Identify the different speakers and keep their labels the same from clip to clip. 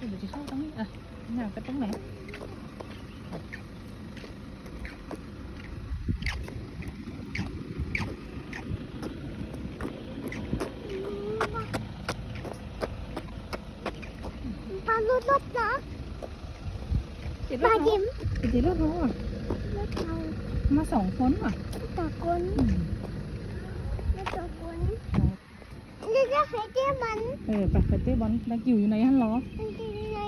Speaker 1: Bây giờ chỉ sâu tống à, nào cái tống này. Ba lút lút đó. Ba kiếm. Chỉ lút
Speaker 2: thôi. Lút đâu? Mà sổng phấn mà. Cả con.
Speaker 1: Ừ. ไปเตะบอ
Speaker 2: ลเอ
Speaker 1: อไปไปเตะบอลนักอยู่อยู่ไหนฮันหรอ
Speaker 2: อยู่ไหน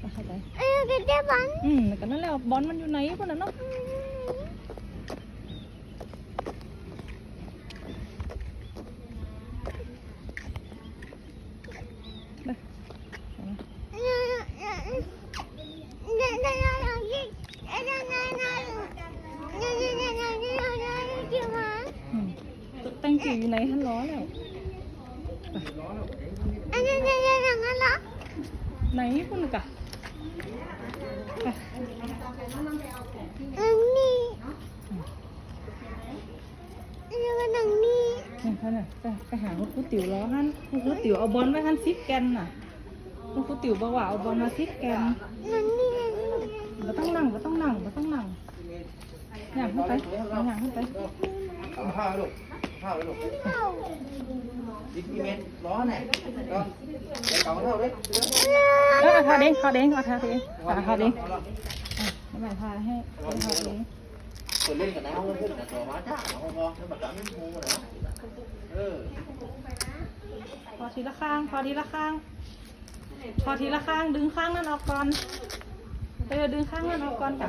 Speaker 1: ไปไปไป
Speaker 2: เออไปเตะบ
Speaker 1: อลอืมก็นั่นแหละบอลมันอยู่ไหนพวกนั้นเนาะแตงจิ๋วอยู่ไหนฮันล้อแล้ว ไหนคนนึกอะไป
Speaker 2: อันนี้อันนี้ก็นั่งนี่
Speaker 1: นี่ท่านน่ะไปไปหาคุณครูติ๋วล้อฮั่นคุณครูติ๋วเอาบอลไว้ฮั่นซิกแกนน่ะคุณครูติ๋วบอกว่าเอาบอลมาซิกแกน
Speaker 2: นังนี่
Speaker 1: บ่ต้องนั่งบ่ต้องนั่งบ่ต้องนั่งย่างขึ้นไปอย่างขึ้นไป
Speaker 3: เอา ข้าวลูกข้าวไว้ลูก
Speaker 2: เข้า
Speaker 3: ดิพี่เมนล้อไหนก็เดี๋ยวเก่าเท่าเลย
Speaker 1: เออเอาทาเด้งทาเด้งเอาทาเด้งเอาทาเด้งอะแล้วแม่ทาให้เอาทาเด้ง
Speaker 3: คนเล่นกับน้าเพื่อนแต่ต่อมาจ้าเราพอแล้วแบบนั้นงูนะเออ
Speaker 1: พอทีละข้าง พอทีละข้าง พอทีละข้าง ดึงข้างนั้นออกก่อน เออดึงข้างมันเอาก่อน
Speaker 3: ค่ะ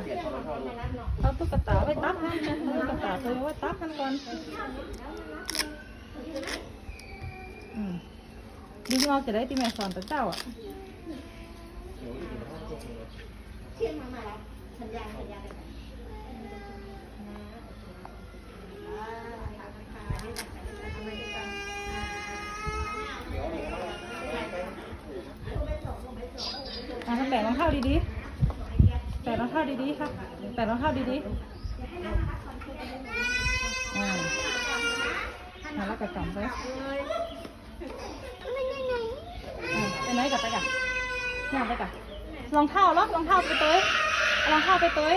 Speaker 1: เอาตุ๊กตาไว้ตับมันนะตุ๊กตาเธอไว้ตับมันก่อนดึงออกจะได้ตีแม่สอนแต่เจ้าอะเจ้ญญาสัญยอะทำแบบรองเท้าดีๆ แปะรองเท้าดีๆครับแปะรองเท้าดีๆอ่ามาแล้วก็กำไป
Speaker 2: มันยังไง
Speaker 1: อ่าไปไหนกับไปกับย่างไปกับรองเท้าล็อรองเท้าไปเตยเอารองเท้าไปเตย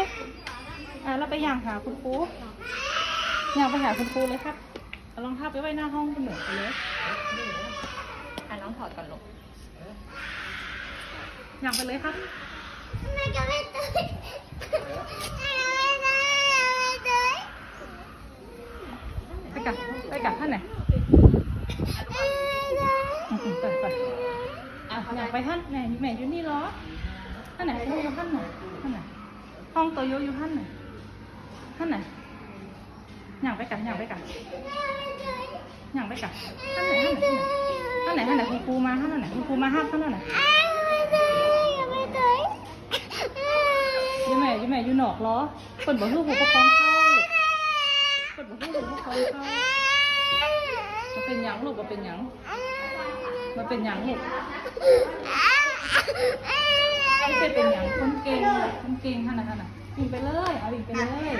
Speaker 1: อ่าแล้วไปย่างหาคุณครูย่างไปหาคุณครูเลยครับเอารองเท้าไปไว้หน้าห้องคุณหนูไปเลยอ่าน้องถอดก่อนลูกย่างไปเลยครับ
Speaker 2: ไป
Speaker 1: กับไปกับท่านไหนไปไปอะอยากไปท่านไหนแม่อยู่นี่เหรอท่านไหนห้องอยู่ท่านไหนท่านไหนห้องตัวโยอยู่ท่านไหนท่านไหนอยากไปกันอยากไปกันอยากไปกันท่านไหนท่านไหนท่านไหนท่านไหนคุณครูมาท่านไหนคุณครูมาห้ามท่านไหน ยี่แม่ยี่แม่อยู่นอกเหรอเปิดบ่ฮู้หูประคองเข้าเปิดบ่ฮู้หูประคองเข้ามันเป็นหยังลูกมันเป็นหยังมันเป็นหยังลูกไม่ใช่เป็นอย่างคนเก่งคนเก่งท่านนะท่านนะวิ่งไปเลยเอาวิ่งไปเลย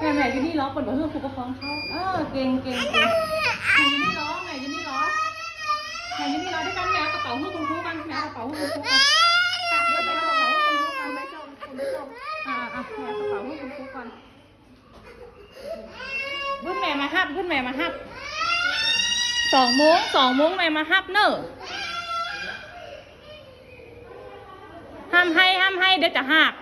Speaker 1: แม่แม่อยู่นี่ล้อคนบอกเพื่อนครูก็ฟ้องเขาเออเก่งเก่งเก่ง คุกก่อนขึ้นแม่มาฮับขึ้นแม่มาฮับสองโมงสองโมงแม่มาฮับเนอะห้ามให้ห้ามให้เดี๋ยวจะหัก